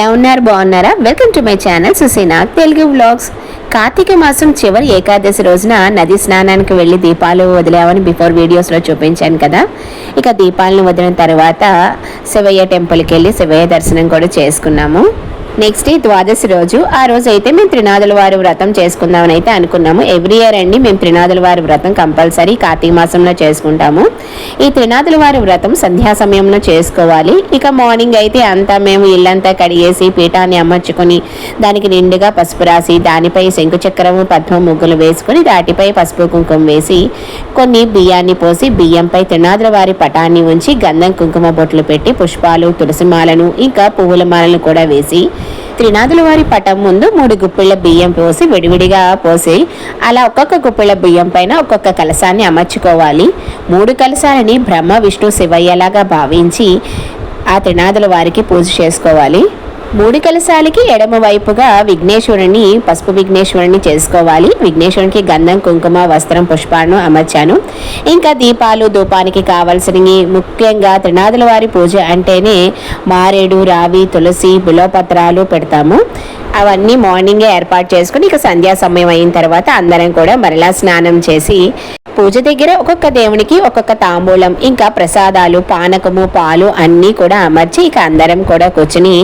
ఎలా ఉన్నారు? బాగున్నారా? Welcome to my channel Susena Telugu vlogs Karthika మాసం చివరి ఏకాదశి రోజున నది స్నానానికి వెళ్ళి దీపాలు వదిలేవని బిఫోర్ వీడియోస్లో చూపించాను కదా. ఇక దీపాలను వదిలిన తర్వాత శివయ్య టెంపుల్కి వెళ్ళి శివయ్య దర్శనం కూడా చేసుకున్నాము. నెక్స్ట్ డే ద్వాదశి రోజు. ఆ రోజు అయితే మేము త్రినాదుల వారి వ్రతం చేసుకుందామని అయితే అనుకున్నాము. ఎవ్రీ ఇయర్ అండి మేము త్రినాదుల వారి వ్రతం కంపల్సరీ కార్తీక మాసంలో చేసుకుంటాము. ఈ త్రినాదుల వారి వ్రతం సంధ్యా సమయంలో చేసుకోవాలి. ఇక మార్నింగ్ అయితే అంతా మేము ఇల్లంతా కడిగేసి పీఠాన్ని అమర్చుకొని దానికి నిండుగా పసుపు రాసి దానిపై శంకు చక్రము పద్మ ముగ్గులు వేసుకొని దాటిపై పసుపు కుంకుమ వేసి కొన్ని బియ్యాన్ని పోసి బియ్యంపై త్రినాదుల వారి పటాన్ని ఉంచి గంధం కుంకుమ బొట్లు పెట్టి పుష్పాలు తులసి మాలను ఇంకా పువ్వుల మాలను కూడా వేసి త్రినాథుల వారి పటం ముందు మూడు గుప్పిళ్ళ బియ్యం పోసి విడివిడిగా పోసి అలా ఒక్కొక్క గుప్పిళ్ళ బియ్యం పైన ఒక్కొక్క కలశాన్ని అమర్చుకోవాలి. మూడు కలశాలని బ్రహ్మ విష్ణు శివయ్యలాగా భావించి ఆ త్రినాథుల వారికి పూజ చేసుకోవాలి. మూడు కలశాలకి ఎడమవైపుగా విఘ్నేశ్వరుని పసుపు విఘ్నేశ్వరుని చేసుకోవాలి. విఘ్నేశ్వరునికి గంధం కుంకుమ వస్త్రం పుష్పాలను అమర్చాను. ఇంకా దీపాలు ధూపానికి కావలసినవి. ముఖ్యంగా త్రినాదుల వారి పూజ అంటేనే మారేడు రావి తులసి బిలోపత్రాలు పెడతాము. అవన్నీ మార్నింగే ఏర్పాటు చేసుకుని ఇక సంధ్యా సమయం అయిన తర్వాత అందరం కూడా మరలా స్నానం చేసి పూజ దగ్గర ఒక్కొక్క దేవునికి ఒక్కొక్క తాంబూలం ఇంకా ప్రసాదాలు పానకము పాలు అన్నీ కూడా అమర్చి ఇక అందరం కూడా కూర్చుని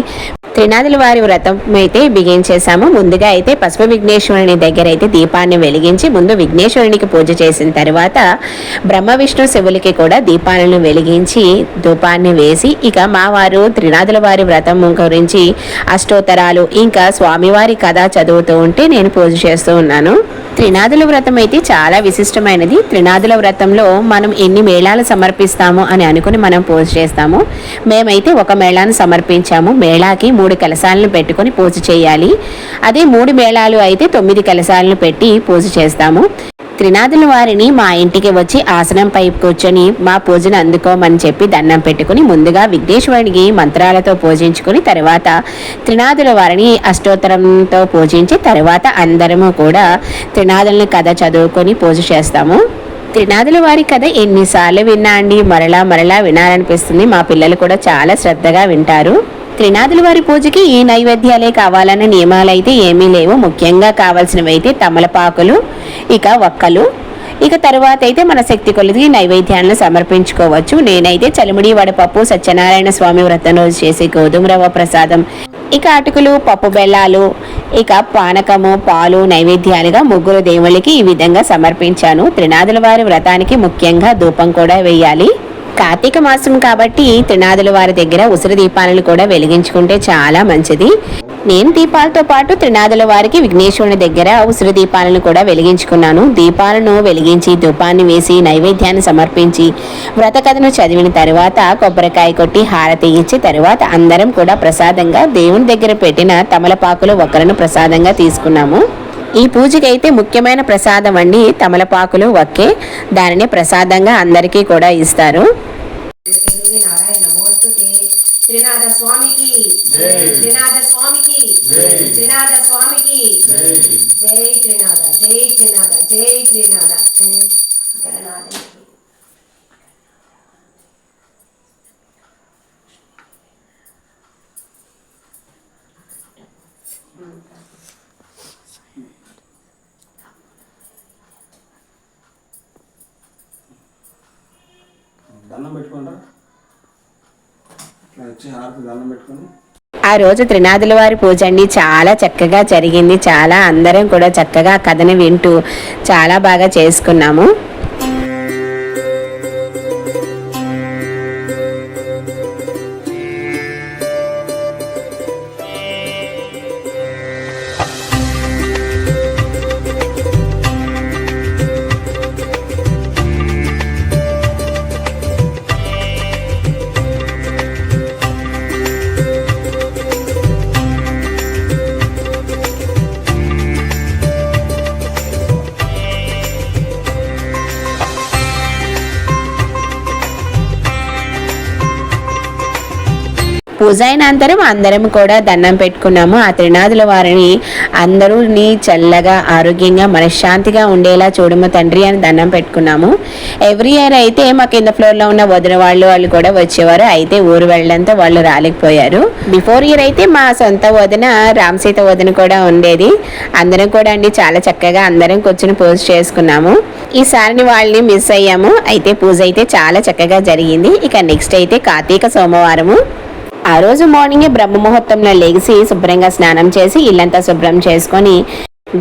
త్రినాదుల వారి వ్రతం అయితే బిగించేశాము ముందుగా అయితే పసుపు విఘ్నేశ్వరుని దగ్గర అయితే దీపాన్ని వెలిగించి ముందు విఘ్నేశ్వరునికి పూజ చేసిన తర్వాత బ్రహ్మ విష్ణు శివులకి కూడా దీపాలను వెలిగించి ధూపాన్ని వేసి ఇక మా వారు త్రినాదుల వారి వ్రతం గురించి అష్టోత్తరాలు ఇంకా స్వామివారి కథ చదువుతూ ఉంటే నేను పూజ చేస్తూ ఉన్నాను. త్రినాదుల వ్రతం అయితే చాలా విశిష్టమైనది. త్రినాదుల వ్రతంలో మనం ఎన్ని మేళాలు సమర్పిస్తాము అని అనుకుని మనం పూజ చేస్తాము. మేమైతే ఒక మేళాన్ని సమర్పించాము. మేళాకి మూడు మూడు కలశాలను పెట్టుకొని పూజ చేయాలి. అదే మూడు మేళాలు అయితే తొమ్మిది కలశాలను పెట్టి పూజ చేస్తాము. త్రినాథుల వారిని మా ఇంటికి వచ్చి ఆసనంపై కూర్చొని మా పూజను అందుకోమని చెప్పి దండం పెట్టుకుని ముందుగా విఘ్నేశ్వరునికి మంత్రాలతో పూజించుకుని తర్వాత త్రినాథుల వారిని అష్టోత్తరంతో పూజించి తర్వాత అందరము కూడా త్రినాథులను కథ చదువుకొని పూజ చేస్తాము. త్రినాథుల వారి కథ ఎన్నిసార్లు విన్నా అండి మరలా మరలా వినాలనిపిస్తుంది. మా పిల్లలు కూడా చాలా శ్రద్ధగా వింటారు. త్రినాదుల వారి పూజకి ఈ నైవేద్యాలే కావాలన్న నియమాలు అయితే ఏమీ లేవు. ముఖ్యంగా కావాల్సినవైతే తమలపాకులు ఇక వక్కలు. ఇక తర్వాత అయితే మన శక్తి కొలిది నైవేద్యాలను సమర్పించుకోవచ్చు. నేనైతే చలిమిడి వడపప్పు సత్యనారాయణ స్వామి వ్రతం రోజు చేసే గోధుమ రవ్వ ప్రసాదం. ఇక అటుకులు పప్పు బెల్లాలు ఇక పానకము పాలు నైవేద్యాలుగా ముగ్గురు దేవుళ్ళకి ఈ విధంగా సమర్పించాను. త్రినాదుల వారి వ్రతానికి ముఖ్యంగా ధూపం కూడా వేయాలి. కార్తీక మాసం కాబట్టి త్రినాదుల వారి దగ్గర ఉసిరి దీపాలను కూడా వెలిగించుకుంటే చాలా మంచిది. నేను దీపాలతో పాటు త్రినాదుల వారికి విఘ్నేశ్వరుని దగ్గర ఉసిరి దీపాలను కూడా వెలిగించుకున్నాను. దీపాలను వెలిగించి ధూపాన్ని వేసి నైవేద్యాన్ని సమర్పించి వ్రత కథను చదివిన తర్వాత కొబ్బరికాయ కొట్టి హారతి ఇచ్చి తర్వాత అందరం కూడా ప్రసాదంగా దేవుని దగ్గర పెట్టిన తమలపాకులు ఒకరిని ప్రసాదంగా తీసుకున్నాము. ఈ పూజకి అయితే ముఖ్యమైన ప్రసాదం అండి తమలపాకులు వక్కే. దానిని ప్రసాదంగా అందరికీ కూడా ఇస్తారు. త్రినాథ స్వామికి. త్రినాథ స్వామికి. త్రినాథ స్వామికి. జై. త్రినాథ జై త్రినాథ జై త్రినాథ. ఆ రోజు త్రినాథుల వారి పూజ అండి. చాలా చక్కగా జరిగింది. చాలా అందరం కూడా చక్కగా కథని వింటూ చాలా బాగా చేసుకున్నాము. పూజ అయినంతరం అందరం కూడా దండం పెట్టుకున్నాము. ఆ త్రినాథుల వారిని అందరూని చల్లగా ఆరోగ్యంగా మనశ్శాంతిగా ఉండేలా చూడము తండ్రి అని దండం పెట్టుకున్నాము. ఎవ్రీ ఇయర్ అయితే మా కింద ఫ్లోర్లో ఉన్న వదిన వాళ్ళు వాళ్ళు కూడా వచ్చేవారు. అయితే ఊరు వెళ్ళడంతో వాళ్ళు రాలేకపోయారు. బిఫోర్ ఇయర్ అయితే మా సొంత వదిన రామసీత వదిన కూడా ఉండేది. అందరం కూడా అండి చాలా చక్కగా అందరం కూర్చుని పూజ చేసుకున్నాము. ఈసారిని వాళ్ళని మిస్ అయ్యాము. అయితే పూజ అయితే చాలా చక్కగా జరిగింది. ఇక నెక్స్ట్ అయితే కార్తీక సోమవారము. ఆ రోజు మార్నింగే బ్రహ్మ ముహూర్తంలో లెగిసి శుభ్రంగా స్నానం చేసి ఇల్లంతా శుభ్రం చేసుకొని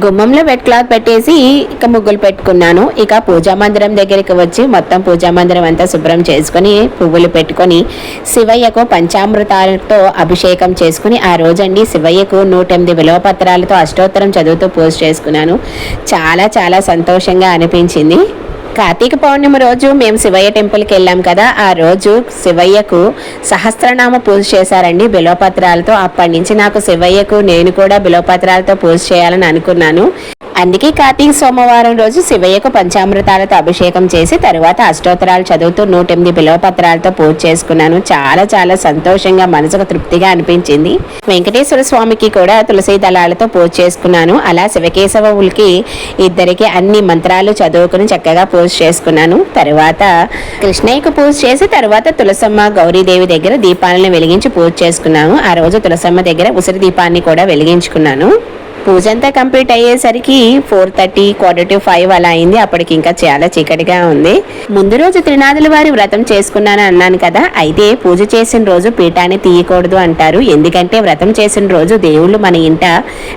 గుమ్మంలో వెట్ క్లాత్ పెట్టేసి ఇక ముగ్గులు పెట్టుకున్నాను. ఇక పూజా మందిరం దగ్గరికి వచ్చి మొత్తం పూజా మందిరం అంతా శుభ్రం చేసుకొని పువ్వులు పెట్టుకొని శివయ్యకు పంచామృతాలతో అభిషేకం చేసుకుని ఆ రోజండి శివయ్యకు నూట ఎనిమిది విలువపత్రాలతో అష్టోత్తరం చదువుతూ పూజ చేసుకున్నాను. చాలా చాలా సంతోషంగా అనిపించింది. కార్తీక పౌర్ణమి రోజు మేము శివయ్య టెంపుల్కి వెళ్ళాం కదా ఆ రోజు శివయ్యకు సహస్రనామ పూజ చేశారండి బిలోపత్రాలతో. అప్పటి నుంచి నాకు శివయ్యకు నేను కూడా బిలోపత్రాలతో పూజ చేయాలని అనుకున్నాను. అందుకే కార్తీక సోమవారం రోజు శివయ్యకు పంచామృతాలతో అభిషేకం చేసి తరువాత అష్టోత్తరాలు చదువుతూ నూట ఎనిమిది బిలోపత్రాలతో పూజ చేసుకున్నాను. చాలా చాలా సంతోషంగా మనసుకు తృప్తిగా అనిపించింది. వెంకటేశ్వర స్వామికి కూడా తులసి దళాలతో పూజ చేసుకున్నాను. అలా శివకేశవులకి ఇద్దరికి అన్ని మంత్రాలు చదువుకుని చక్కగా పూజ చేసుకున్నాను. తర్వాత కృష్ణయ్యకు పూజ చేసి తర్వాత తులసమ్మ గౌరీదేవి దగ్గర దీపాలను వెలిగించి పూజ చేసుకున్నాను. ఆ రోజు తులసమ్మ దగ్గర ఉసిరి దీపాన్ని కూడా వెలిగించుకున్నాను. పూజ అంతా కంప్లీట్ అయ్యేసరికి four thirty quarter to five అలా అయింది. అప్పటికి ఇంకా చాలా చీకటిగా ఉంది. ముందు రోజు త్రినాథుల వారి వ్రతం చేసుకున్నాను అన్నాను కదా అయితే పూజ చేసిన రోజు పీఠాన్ని తీయకూడదు అంటారు. ఎందుకంటే వ్రతం చేసిన రోజు దేవుళ్ళు మన ఇంట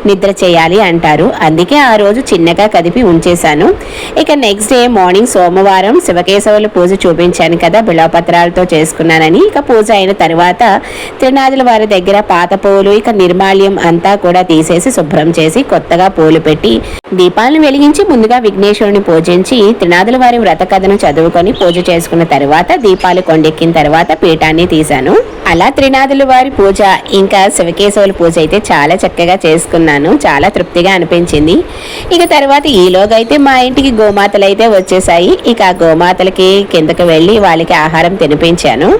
నిద్ర చేయాలి అంటారు. అందుకే ఆ రోజు చిన్నగా కదిపి ఉంచేశాను. ఇక నెక్స్ట్ డే మార్నింగ్ సోమవారం శివకేశవుల పూజ చూపించాను కదా బిళాపత్రాలతో చేసుకున్నానని. ఇక పూజ అయిన తర్వాత త్రినాథుల వారి దగ్గర పాత పూలు ఇక నిర్మాల్యం అంతా కూడా తీసేసి శుభ్రం చేసి కొత్తగా పూలు పెట్టి దీపాలను వెలిగించి ముందుగా విఘ్నేశ్వరుని పూజించి త్రినాథుల వారి వ్రత కథను చదువుకొని పూజ చేసుకున్న తర్వాత దీపాలు కొండెక్కిన తర్వాత పీఠాన్ని తీశాను. అలా త్రినాథుల వారి పూజ ఇంకా శివకేశవుల పూజ అయితే చాలా చక్కగా చేసుకున్నాను. చాలా తృప్తిగా అనిపించింది. ఇక తర్వాత ఈలోగా అయితే మా ఇంటికి గోమాతలు అయితే వచ్చేసాయి ఇక ఆ గోమాతలకి కిందకి వెళ్ళి వాళ్ళకి ఆహారం తినిపించాను.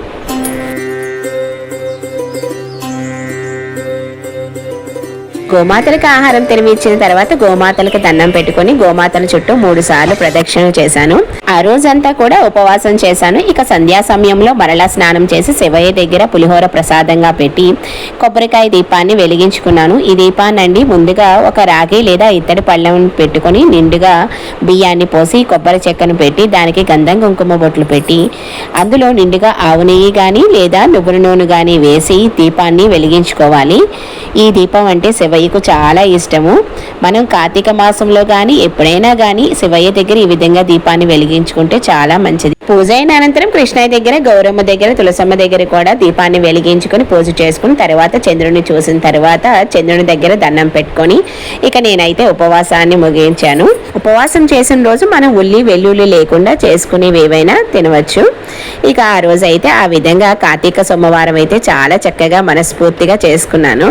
గోమాతలకు ఆహారం తినిపించిన తర్వాత గోమాతలకు దండం పెట్టుకొని గోమాతల చుట్టూ మూడు సార్లు ప్రదక్షిణలు చేశాను. ఆ రోజంతా కూడా ఉపవాసం చేశాను. ఇక సంధ్యా సమయంలో మరలా స్నానం చేసి శివయ్య దగ్గర పులిహోర ప్రసాదంగా పెట్టి కొబ్బరికాయ దీపాన్ని వెలిగించుకున్నాను. ఈ దీపాన్ని అండి ముందుగా ఒక రాగి లేదా ఇత్తడి పళ్ళెం పెట్టుకొని నిండుగా బియ్యాన్ని పోసి కొబ్బరి చెక్కను పెట్టి దానికి గంధం కుంకుమ బొట్లు పెట్టి అందులో నిండుగా ఆవు నెయ్యి కానీ లేదా నువ్వుల నూనె కానీ వేసి దీపాన్ని వెలిగించుకోవాలి. ఈ దీపం అంటే శివయ్యకు చాలా ఇష్టము. మనం కార్తీక మాసంలో కానీ ఎప్పుడైనా కానీ శివయ్య దగ్గర ఈ విధంగా దీపాన్ని వెలిగించుకుంటే చాలా మంచిది. పూజ అయిన అనంతరం కృష్ణయ్య దగ్గర గౌరమ్మ దగ్గర తులసమ్మ దగ్గర కూడా దీపాన్ని వెలిగించుకొని పూజ చేసుకుని తర్వాత చంద్రుని చూసిన తర్వాత చంద్రుని దగ్గర దండం పెట్టుకొని ఇక నేనైతే ఉపవాసాన్ని ముగించాను. ఉపవాసం చేసిన రోజు మనం ఉల్లి వెల్లుల్లి లేకుండా చేసుకునేవి ఏవైనా తినవచ్చు. ఇక ఆ రోజు అయితే ఆ విధంగా కార్తీక సోమవారం అయితే చాలా చక్కగా మనస్ఫూర్తిగా చేసుకున్నాను.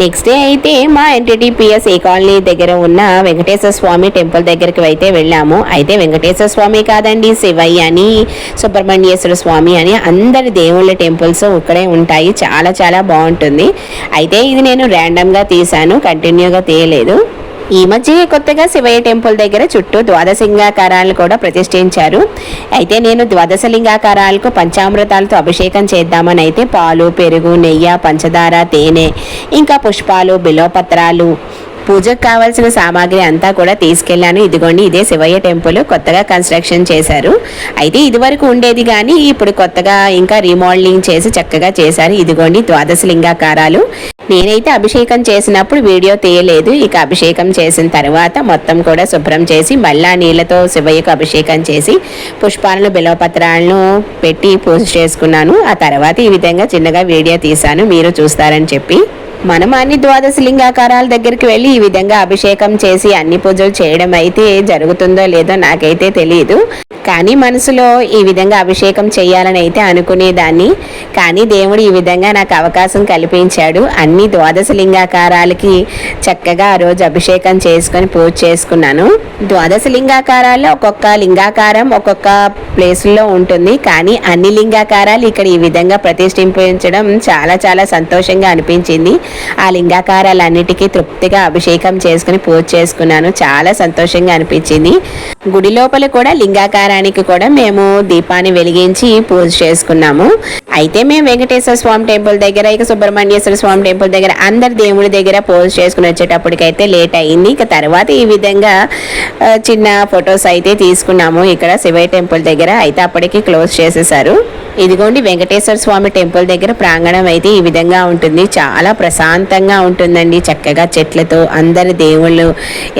నెక్స్ట్ డే అయితే మా ఎన్టీటీపీఎస్ ఈ కాలనీ దగ్గర ఉన్న వెంకటేశ్వర స్వామి టెంపుల్ దగ్గరికి అయితే వెళ్ళాము. అయితే వెంకటేశ్వర స్వామి కాదండి శివయ్య అని సుబ్రహ్మణ్యేశ్వర స్వామి అని అందరి దేవుళ్ళ టెంపుల్స్ ఇక్కడే ఉంటాయి. చాలా చాలా బాగుంటుంది. అయితే ఇది నేను ర్యాండమ్గా తీశాను కంటిన్యూగా తీయలేదు. ఈ మధ్య కొత్తగా శివయ్య టెంపుల్ దగ్గర చుట్టూ ద్వాదశలింగాకారాలను కూడా ప్రతిష్ఠించారు. అయితే నేను ద్వాదశలింగాకారాలకు పంచామృతాలతో అభిషేకం చేద్దామని అయితే పాలు పెరుగు నెయ్యి పంచదార తేనె ఇంకా పుష్పాలు బిలోపత్రాలు పూజకు కావాల్సిన సామాగ్రి అంతా కూడా తీసుకెళ్ళాను ఇదిగోండి ఇదే శివయ్య టెంపుల్ కొత్తగా కన్స్ట్రక్షన్ చేశారు. అయితే ఇదివరకు ఉండేది కానీ ఇప్పుడు కొత్తగా ఇంకా రీమోడలింగ్ చేసి చక్కగా చేశారు. ఇదిగోండి ద్వాదశ లింగాకారాలు నేనైతే అభిషేకం చేసినప్పుడు వీడియో తీయలేదు. ఇక అభిషేకం చేసిన తర్వాత మొత్తం కూడా శుభ్రం చేసి మళ్ళా నీళ్ళతో శివయ్యకు అభిషేకం చేసి పుష్పాలను బిలవపత్రాలను పెట్టి పూజ చేసుకున్నాను. ఆ తర్వాత ఈ విధంగా చిన్నగా వీడియో తీశాను. మీరు చూస్తారని చెప్పి. మనం అన్ని ద్వాదశ లింగాకారాల దగ్గరికి వెళ్ళి ఈ విధంగా అభిషేకం చేసి అన్ని పూజలు చేయడం అయితే జరుగుతుందో లేదో నాకైతే తెలియదు కానీ మనసులో ఈ విధంగా అభిషేకం చేయాలని అయితే అనుకునేదాన్ని. కానీ దేవుడు ఈ విధంగా నాకు అవకాశం కల్పించాడు. అన్ని ద్వాదశ లింగాకారాలకి చక్కగా ఆ రోజు అభిషేకం చేసుకొని పూజ చేసుకున్నాను. ద్వాదశ లింగాకారాల్లో ఒక్కొక్క లింగాకారం ఒక్కొక్క ప్లేస్లో ఉంటుంది. కానీ అన్ని లింగాకారాలు ఇక్కడ ఈ విధంగా ప్రతిష్ఠింపించడం చాలా చాలా సంతోషంగా అనిపించింది. ఆ లింగాకారాలన్నిటికీ తృప్తిగా అభిషేకం చేసుకుని పూజ చేసుకున్నాను. చాలా సంతోషంగా అనిపించింది. గుడి లోపల కూడా లింగాకారానికి కూడా మేము దీపాన్ని వెలిగించి పూజ చేసుకున్నాము. అయితే మేము వెంకటేశ్వర స్వామి టెంపుల్ దగ్గర ఇక సుబ్రహ్మణ్యేశ్వర స్వామి టెంపుల్ దగ్గర అందరి దేవుడి దగ్గర పూజ చేసుకుని వచ్చేటప్పటికైతే లేట్ అయింది. ఇక తర్వాత ఈ విధంగా చిన్న ఫొటోస్ అయితే తీసుకున్నాము. ఇక్కడ శివయ్య టెంపుల్ దగ్గర అయితే అప్పటికి క్లోజ్ చేసేసారు. ఇదిగోండి వెంకటేశ్వర స్వామి టెంపుల్ దగ్గర ప్రాంగణం అయితే ఈ విధంగా ఉంటుంది. చాలా ప్రశాంతంగా ఉంటుందండి. చక్కగా చెట్లతో అందరి దేవుళ్ళు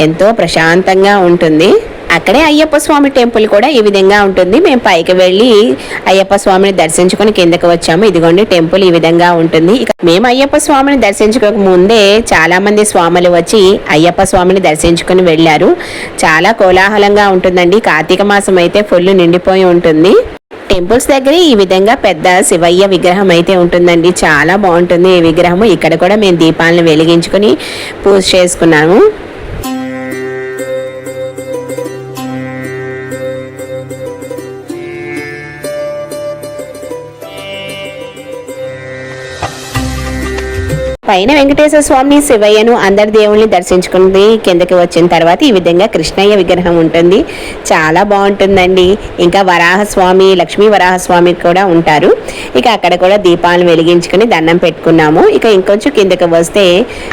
ఎంతో ప్రశాంతంగా ఉంటుంది. అక్కడే అయ్యప్ప స్వామి టెంపుల్ కూడా ఈ విధంగా ఉంటుంది. మేము పైకి వెళ్ళి అయ్యప్ప స్వామిని దర్శించుకొని కిందకి వచ్చాము. ఇదిగోండి టెంపుల్ ఈ విధంగా ఉంటుంది. ఇక మేము అయ్యప్ప స్వామిని దర్శించుకోక ముందే చాలా మంది స్వాములు వచ్చి అయ్యప్ప స్వామిని దర్శించుకొని వెళ్ళారు. చాలా కోలాహలంగా ఉంటుందండి. కార్తీక మాసం అయితే ఫుల్ నిండిపోయి ఉంటుంది. టెంపుల్స్ దగ్గర ఈ విధంగా పెద్ద శివయ్య విగ్రహం అయితే ఉంటుందండి. చాలా బాగుంటుంది ఈ విగ్రహము. ఇక్కడ కూడా మేము దీపాలను వెలిగించుకొని పూజ చేసుకున్నాము. పైన వెంకటేశ్వర స్వామిని శివయ్యను అందరి దేవుణ్ణి దర్శించుకుని కిందకి వచ్చిన తర్వాత ఈ విధంగా కృష్ణయ్య విగ్రహం ఉంటుంది. చాలా బాగుంటుందండి. ఇంకా వరాహస్వామి లక్ష్మీ వరాహస్వామి కూడా ఉంటారు. ఇక అక్కడ కూడా దీపాలను వెలిగించుకుని దండం పెట్టుకున్నాము. ఇక ఇంకొంచెం కిందకి వస్తే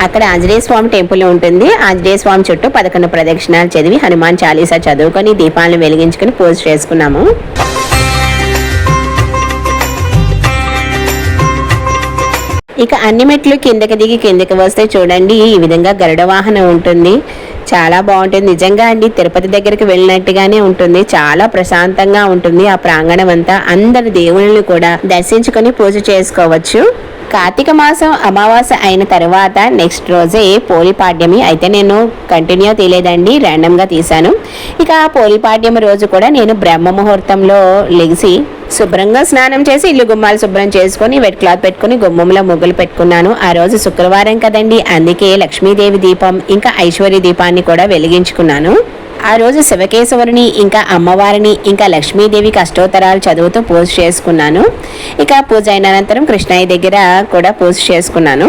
అక్కడ ఆంజనేయ స్వామి టెంపుల్ ఉంటుంది. ఆంజనేయ స్వామి చుట్టూ పదకొండు ప్రదక్షిణాలు చదివి హనుమాన్ చాలీసా చదువుకొని దీపాలను వెలిగించుకుని పూజ చేసుకున్నాము. ఇక అన్ని మెట్లు కిందకి దిగి కిందకి వస్తే చూడండి ఈ విధంగా గరుడ వాహనం ఉంటుంది. చాలా బాగుంటుంది. నిజంగా అండి తిరుపతి దగ్గరికి వెళ్ళినట్టుగానే ఉంటుంది. చాలా ప్రశాంతంగా ఉంటుంది ఆ ప్రాంగణం అంతా అందరి దేవుళ్ళని కూడా దర్శించుకొని పూజ చేసుకోవచ్చు. కార్తీక మాసం అమావాస అయిన తర్వాత నెక్స్ట్ రోజే పోలిపాడ్యమి అయితే నేను కంటిన్యూ తీయలేదండి ర్యాండమ్గా తీశాను. ఇక ఆ పోలిపాడ్యం రోజు కూడా నేను బ్రహ్మ ముహూర్తంలో లెగిసి శుభ్రంగా స్నానం చేసి ఇల్లు గుమ్మాలు శుభ్రం చేసుకుని వెట్ క్లాత్ పెట్టుకుని గుమ్మంలో ముగ్గులు పెట్టుకున్నాను. ఆ రోజు శుక్రవారం కదండి. అందుకే లక్ష్మీదేవి దీపం ఇంకా ఐశ్వర్య దీపాన్ని కూడా వెలిగించుకున్నాను. ఆ రోజు శివకేశవుని ఇంకా అమ్మవారిని ఇంకా లక్ష్మీదేవికి అష్టోత్తరాలు చదువుతూ పూజ చేసుకున్నాను. ఇక పూజ అయిన అనంతరం కృష్ణయ్య దగ్గర కూడా పూజ చేసుకున్నాను.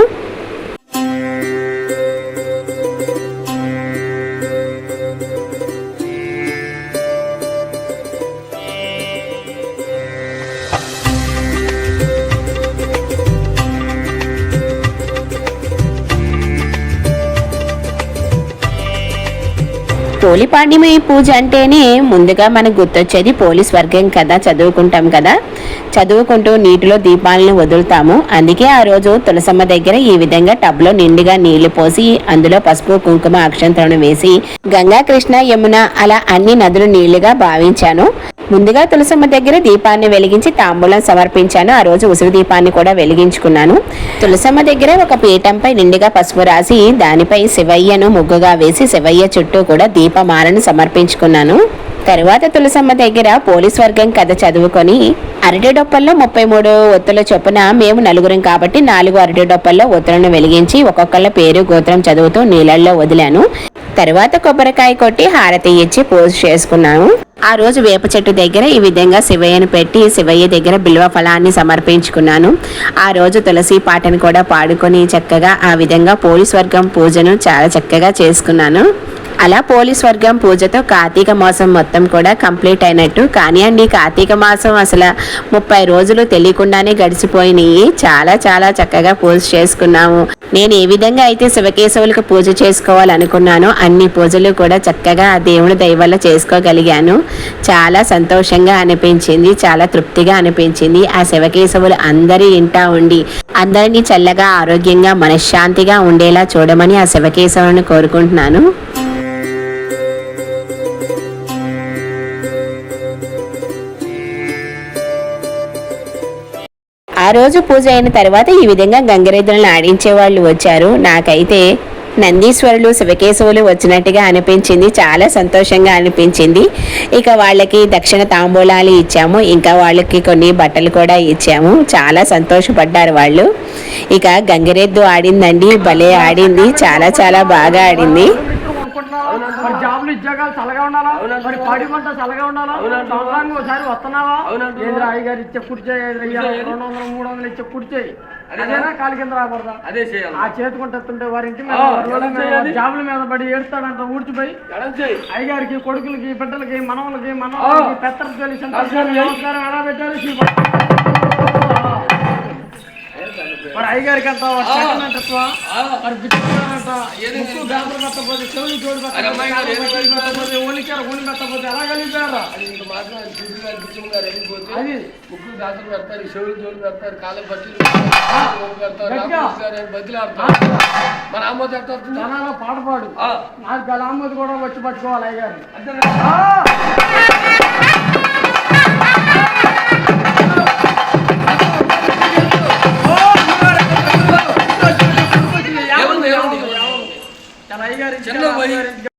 పోలి పాడ్యమి పూజ అంటేనే ముందుగా మనకు గుర్తొచ్చేది పోలీస్ వర్గం కదా చదువుకుంటాం కదా. చదువుకుంటూ నీటిలో దీపాలను వదులుతాము. అందుకే ఆ రోజు తులసమ్మ దగ్గర ఈ విధంగా టబ్లో నిండుగా నీళ్ళు పోసి అందులో పసుపు కుంకుమ అక్షంతలను వేసి గంగా కృష్ణ యమున అలా అన్ని నదులు నీళ్ళుగా భావించాను. ముందుగా తులసమ్మ దగ్గర దీపాన్ని వెలిగించి తాంబూలం సమర్పించాను. ఆ రోజు ఉసిరి దీపాన్ని కూడా వెలిగించుకున్నాను. తులసమ్మ దగ్గర ఒక పీఠంపై నిండుగా పసుపు రాసి దానిపై శివయ్యను ముగ్గుగా వేసి శివయ్య చుట్టూ కూడా దీపమాలను సమర్పించుకున్నాను. తరువాత తులసమ్మ దగ్గర పోలీస్ వర్గం కథ చదువుకొని అరటి డొప్పల్లో ముప్పై మూడు ఒత్తుల చొప్పున మేము నలుగురం కాబట్టి నాలుగు అరటి డొప్పల్లో ఒత్తులను వెలిగించి ఒక్కొక్కళ్ళ పేరు గోత్రం చదువుతూ నీళ్ళల్లో వదిలాను. తరువాత కొబ్బరికాయ కొట్టి హారతి ఇచ్చి పూజ చేసుకున్నాను. ఆ రోజు వేప చెట్టు దగ్గర ఈ విధంగా శివయ్యను పెట్టి శివయ్య దగ్గర బిల్వ ఫలాన్ని సమర్పించుకున్నాను. ఆ రోజు తులసి పాటను కూడా పాడుకొని చక్కగా ఆ విధంగా పోలీస్ వర్గం పూజను చాలా చక్కగా చేసుకున్నాను. అలా పోలీస్ వర్గం పూజతో కార్తీక మాసం మొత్తం కూడా కంప్లీట్ అయినట్టు. కానీ అండి కార్తీక మాసం అసలు ముప్పై రోజులు తెలియకుండానే గడిచిపోయినాయి. చాలా చాలా చక్కగా పూజ చేసుకున్నాము. నేను ఏ విధంగా అయితే శివకేశవులకు పూజ చేసుకోవాలనుకున్నానో అన్ని పూజలు కూడా చక్కగా ఆ దేవుని దయ వల్ల చేసుకోగలిగాను. చాలా సంతోషంగా అనిపించింది చాలా తృప్తిగా అనిపించింది. ఆ శివకేశవులు అందరి ఇంటా ఉండి అందరినీ చల్లగా ఆరోగ్యంగా మనశ్శాంతిగా ఉండేలా చూడమని ఆ శివకేశవులను కోరుకుంటున్నాను. ఆ రోజు పూజ అయిన తర్వాత ఈ విధంగా గంగిరెద్దులను ఆడించే వాళ్ళు వచ్చారు. నాకైతే నందీశ్వరులు శివకేశవులు వచ్చినట్టుగా అనిపించింది. చాలా సంతోషంగా అనిపించింది. ఇక వాళ్ళకి దక్షిణ తాంబూలాలు ఇచ్చాము. ఇంకా వాళ్ళకి కొన్ని బట్టలు కూడా ఇచ్చాము. చాలా సంతోషపడ్డారు వాళ్ళు. ఇక గంగిరెద్దు ఆడిందండి. భలే ఆడింది. చాలా చాలా బాగా ఆడింది. మిత్రులు కొనుక్కుంటున్నావా? మరి జాబులు ఉద్యోగాలు చల్లగా ఉండాలా? మరి పాడి పంట చల్లగా ఉండాలా? సంవత్సరానికి ఒకసారి వస్తున్నావా? ఏంద్రా అయ్యగారు ఇచ్చే కుర్చే? రెండు వందలు మూడు వందలు ఇచ్చే కుర్చే. అదేనా కాలి కింద రాకూడదా? అదే చేయాలి. ఆ చేతుకుంటుంటే వారి ఇంటి మీద రోడ్ల. జాబుల మీద పడి ఏడుస్తాడంట ఊడ్చిపోయి. అయ్యగారికి కొడుకులకి బిడ్డలకి మనవలకి మనవలకి పెత్తలకు తెలిసి నమస్కారం. ఎలా భక్తి. మరి అయ్యగారికి అంత మరి బిచ్చుకున్నారంట ముక్కు చెవులు జోడు ఓలికారు ఎలా అది. పెడతారు చెవులు జోలు పెడతారు బట్టలు జనాల్లో పాట పాడు. ఆ, నాకు గలామతి కూడా వచ్చి పట్టుకోవాలి అయ్యగారిని. అంతేనా? చాలా అయ్యగారి చిన్న పోయి.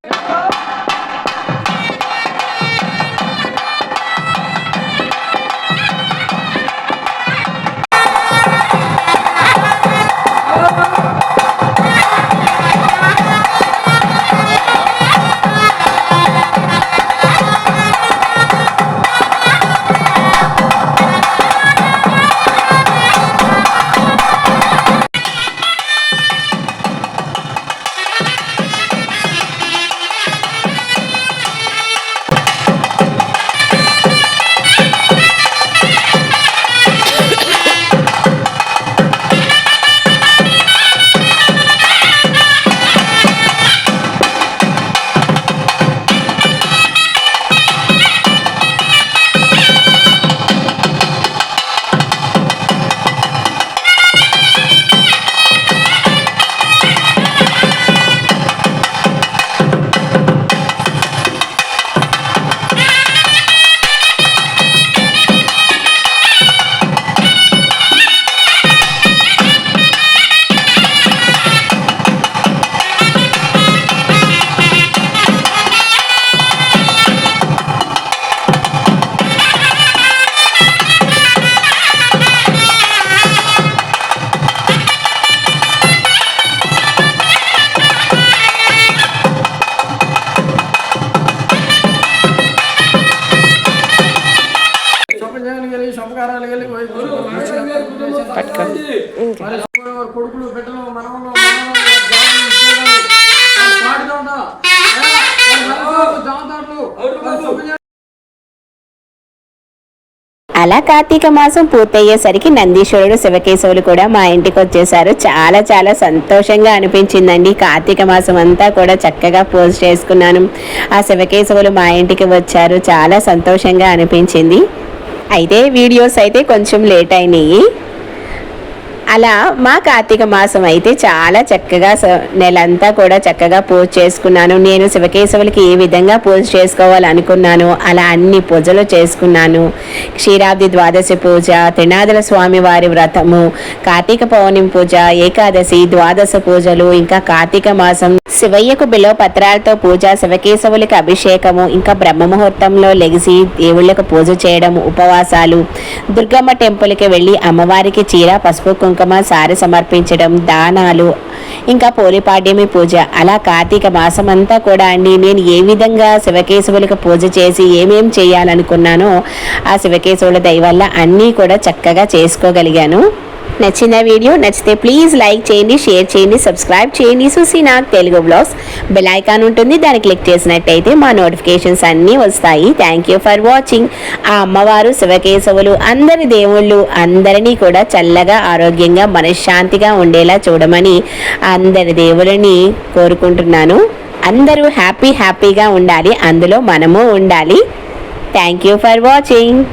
అలా కార్తీక మాసం పూర్తయ్యేసరికి నందీశ్వరుడు శివకేశవులు కూడా మా ఇంటికి వచ్చేసారు. చాలా చాలా సంతోషంగా అనిపించిందండి. కార్తీక మాసం అంతా కూడా చక్కగా పోస్ట్ చేసుకున్నాను. ఆ శివకేశవులు మా ఇంటికి వచ్చారు. చాలా సంతోషంగా అనిపించింది. అయితే వీడియోస్ అయితే కొంచెం లేట్ అయినాయి. అలా మా కార్తీక మాసం అయితే చాలా చక్కగా స- నెలంతా కూడా చక్కగా పూజ చేసుకున్నాను. నేను శివకేశవులకి ఏ విధంగా పూజ చేసుకోవాలనుకున్నాను అలా అన్ని పూజలు చేసుకున్నాను. క్షీరాబ్ది ద్వాదశి పూజ త్రినాథుల స్వామి వారి వ్రతము కార్తీక పౌర్ణమి పూజ ఏకాదశి ద్వాదశ పూజలు ఇంకా కార్తీక మాసం శివయ్యకు బిలో పత్రాలతో పూజ శివకేశవులకి అభిషేకము ఇంకా బ్రహ్మ ముహూర్తంలో లెగిసి దేవుళ్ళకు పూజ చేయడం ఉపవాసాలు. దుర్గమ్మ టెంపుల్కి వెళ్ళి అమ్మవారికి చీర పసుపు కుంకుమ సారి సమర్పించడం దానాలు ఇంకా పోలిపాడ్యమి పూజ. అలా కార్తీక మాసం అంతా కూడా అండి నేను ఏ విధంగా శివకేశవులకు పూజ చేసి ఏమేం చేయాలనుకున్నానో ఆ శివకేశవుల దయ వల్ల అన్నీ కూడా చక్కగా చేసుకోగలిగాను. నచ్చిన వీడియో నచ్చితే ప్లీజ్ లైక్ చేయండి షేర్ చేయండి సబ్స్క్రైబ్ చేయండి. చూసి నాకు తెలుగు బ్లాగ్స్ బెల్ ఐకాన్ ఉంటుంది. దాన్ని క్లిక్ చేసినట్టయితే మా నోటిఫికేషన్స్ అన్నీ వస్తాయి. థ్యాంక్ యూ ఫర్ వాచింగ్ ఆ అమ్మవారు శివకేశవులు అందరి దేవుళ్ళు అందరినీ కూడా చల్లగా ఆరోగ్యంగా మనశ్శాంతిగా ఉండేలా చూడమని అందరి దేవులని కోరుకుంటున్నాను. అందరూ హ్యాపీ హ్యాపీగా ఉండాలి. అందులో మనము ఉండాలి. Thank you for watching